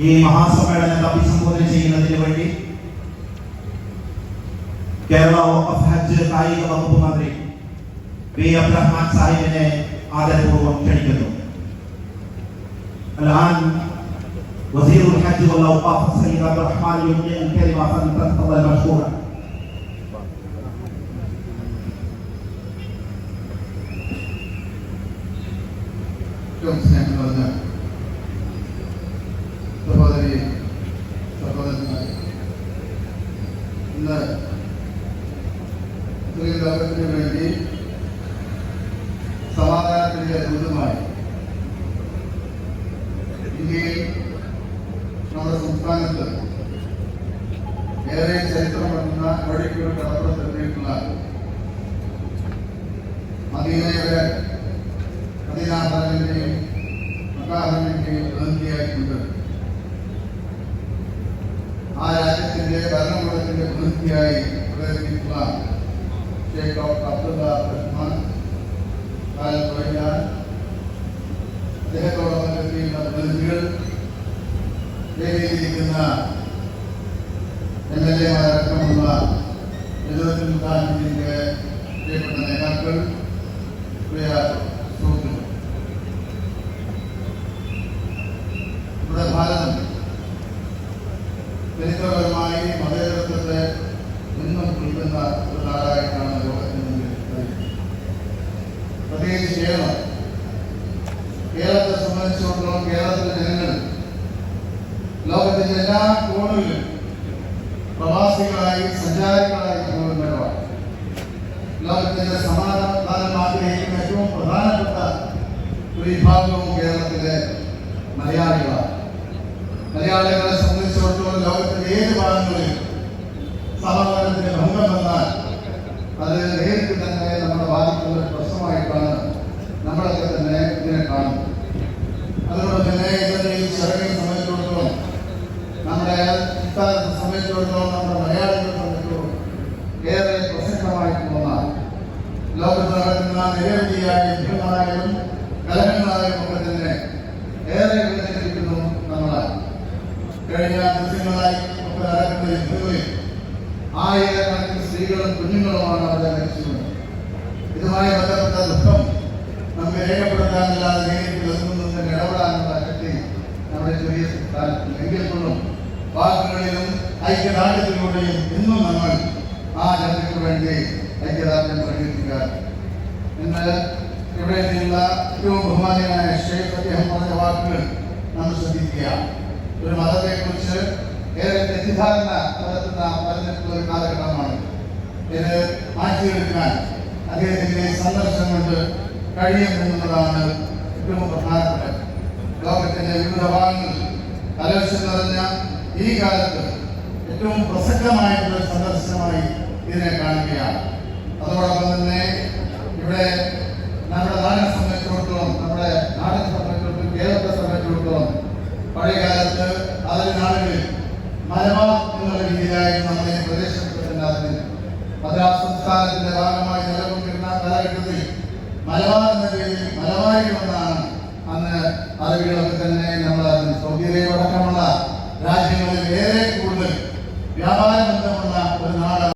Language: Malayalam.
ഈ മഹാസമ്മേളനത്തെ അഭിസംബോധന ചെയ്യുന്നതിന് വേണ്ടി കേരള വഖഫ് ഹജ്ജ് കായിക വകുപ്പ് മന്ത്രി പി അബ്ദുറഹ്മാൻ സാഹിബിനെ ആദരപൂർവ്വം ക്ഷണിക്കുന്നു الآن وزير الحج والأوقاف السيد عبد الرحمن يلقي الكلمة فلتتفضل مشكورا ഏറ്റവും സ്നേഹം ഇന്ന് വേണ്ടി സമാധാനത്തിന്റെ ദൂതമായി ഇന്ത്യയിൽ നമ്മുടെ സംസ്ഥാനത്ത് ഏറെ ചരിത്രമെന്ന വഴിക്കുകൾ കടപ്പുറത്തെത്തിയിട്ടുള്ള മദീനയുടെ ഭരണകൂടത്തിന്റെ പ്രതിനിധിയായി പ്രവർത്തിക്കുന്ന ഷെയ്ഖ് ഡോക്ടർ അബ്ദുള്ള റഹ്മാൻ കാലം വൈകാൻ അദ്ദേഹത്തോടൊപ്പം എത്തിയുള്ള പ്രതിനിധികൾ വേദിയിലിരിക്കുന്ന എം എൽ എമാരടക്കമുള്ള എഴുപത്തി മുതാഹിന്റെ പ്രിയപ്പെട്ട നേതാക്കൾ പ്രിയ സുഹൃത്തുക്കൾ ഇവിടെ ഭാരതം ചരിത്രപരമായി മതേതരത്വത്തെ എന്നും പുൽക്കുന്ന ഒരു നാടായിട്ടാണ് ലോകത്തിന് മുന്നിൽ. പ്രത്യേകിച്ച് കേരളം. കേരളത്തെ സംബന്ധിച്ചിടത്തോളം കേരളത്തിലെ ജനങ്ങൾ ലോകത്തിന്റെ എല്ലാ കോണുകളിലും പ്രവാസികളായി സഞ്ചാരികളായി പോകുന്നവരാണ്. ലോകത്തിന്റെ സമാധാനം ആഗ്രഹിക്കുന്ന ഏറ്റവും പ്രധാനപ്പെട്ട ഒരു വിഭാഗവും കേരളത്തിലെ മലയാളികളാണ്. മലയാളികളെ സംബന്ധിച്ചിടത്തോളം ലോകത്തിന്റെ ഏത് ഭാഗങ്ങളിലും സമാധാനത്തിന് ഭംഗം വന്നാൽ അത് നേരിട്ട് തന്നെ നമ്മളെ ബാധിക്കുന്ന ഒരു പ്രശ്നമായിട്ടാണ് നമ്മളൊക്കെ തന്നെ ഇതിനെ കാണുന്നത് അതുകൊണ്ട് തന്നെ ഇതിന്റെ ഈ ചടങ്ങിനെ സംബന്ധിച്ചിടത്തോളം നമ്മുടെ സംസ്ഥാനത്തെ സംബന്ധിച്ചിടത്തോളം നമ്മുടെ മലയാളികളെ സംബന്ധിച്ചിടത്തോളം ഏറെ പ്രസക്തമായിട്ടുള്ള ഒന്നാണ് ലോകത്ത് നടക്കുന്ന നിരവധിയായ യുദ്ധങ്ങളായാലും കലഹങ്ങളായാലും ഒക്കെ തന്നെ ഏറെ വികസിപ്പിക്കുന്നു നമ്മളാണ് കഴിഞ്ഞ ഒക്കെ നടക്കുന്ന യുദ്ധങ്ങളിൽ ആയിരക്കണക്കിന് സ്ത്രീകളും കുഞ്ഞുങ്ങളുമാണ് അവരെ മരിച്ചത്. ഇതുമായി ബന്ധപ്പെട്ട ദുഃഖം നമുക്ക് രേഖപ്പെടുത്താനല്ലാതെ നേരിട്ട് ഒന്നും തന്നെ ഇടപെടാനുള്ള ശക്തി നമ്മുടെ ചെറിയ സ്ഥാനത്ത് എങ്കിൽ കൊള്ളും വാക്കുകളിലും ഐക്യദാർഢ്യത്തിലൂടെയും ഇന്നും നമ്മൾ ആ ജനതയ്ക്ക് വേണ്ടി ഐക്യദാർഢ്യം പ്രകടിപ്പിക്കുക ഇന്ന് ഇവിടെ നിന്നുള്ള ഏറ്റവും ബഹുമാനിയായ ഷെയ്ഖ് അദ്ദേഹം പറഞ്ഞ വാക്കുകൾ നമ്മൾ ശ്രദ്ധിക്കുക ഒരു മതത്തെക്കുറിച്ച് ഏറെ തെറ്റിദ്ധാരണ നടത്തുന്ന പറഞ്ഞിട്ടുള്ള ഒരു കാലഘട്ടമാണ്. ഇത് മാറ്റിയെടുക്കാൻ അദ്ദേഹത്തിന്റെ സന്ദർശനം കൊണ്ട് കഴിയുമെന്നുള്ളതാണ് ഏറ്റവും പ്രധാനപ്പെട്ട ലോകത്തിന്റെ വിവിധ ഭാഗങ്ങളിൽ. കലോത്സവം നിറഞ്ഞ ഈ കാലത്ത് ഏറ്റവും പ്രസക്തമായിട്ടുള്ള സന്ദർശനമായി ഇതിനെ കാണുകയാണ്. അതോടൊപ്പം തന്നെ ഇവിടെ നമ്മുടെ നാടിനെ സംബന്ധിച്ചിടത്തോളം നമ്മുടെ നാടിനെ സംബന്ധിച്ചിടത്തോളം കേരളത്തെ സംബന്ധിച്ചിടത്തോളം പഴയ ആദ്യ നാളുകളിൽ മലബാർ എന്നുള്ള രീതിയിലായിരുന്നു നമ്മുടെ പ്രദേശപ്പെട്ടിട്ടുണ്ടായിരുന്നത് മദ്രാസ് സംസ്ഥാനത്തിന്റെ ഭാഗമായി നിലകൊണ്ടിരുന്ന കാലഘട്ടത്തിൽ മലബാർ എന്ന പേരിൽ മലബാരികളെന്നാണ് അന്ന് അറിവികളൊക്കെ തന്നെ നമ്മൾ സൗദി അറേബ്യ അടക്കമുള്ള